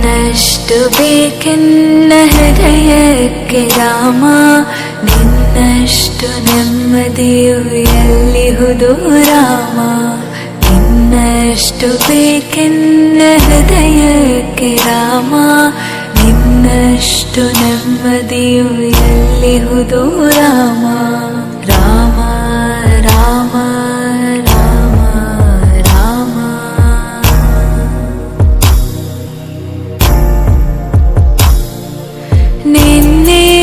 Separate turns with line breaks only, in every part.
ಇನ್ನಷ್ಟು ಬೇಕೆನ್ನ ಹೃದಯಕ್ಕೆ ರಾಮ ನಿನ್ನಷ್ಟು ನೆಮ್ಮದಿಯು ಎಲ್ಲಿಹುದು ರಾಮ ಇನ್ನಷ್ಟು ಬೇಕೆನ್ನ ಹೃದಯಕ್ಕೆ ರಾಮ ನಿನ್ನಷ್ಟು ನೆಮ್ಮದಿಯು ಎಲ್ಲಿಹುದು ರಾಮ ರಾಮ ರಾಮ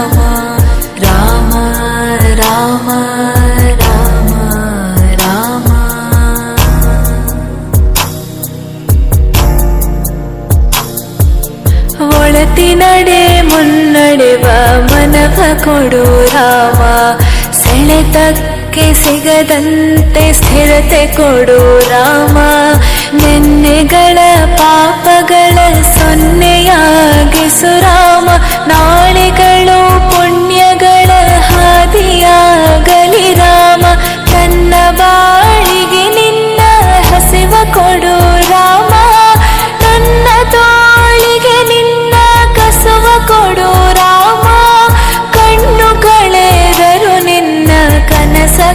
ಒಳತಿನಡೆ ಮುನ್ನಡೆವ ಮನವ ಕೊಡು ರಾಮ. ಸೆಳೆತಕ್ಕೆ ಸಿಗದಂತೆ ಸ್ಥಿರತೆ ಕೊಡು ರಾಮ. ನೆನ್ನೆಗಳ ಪಾಪಗಳ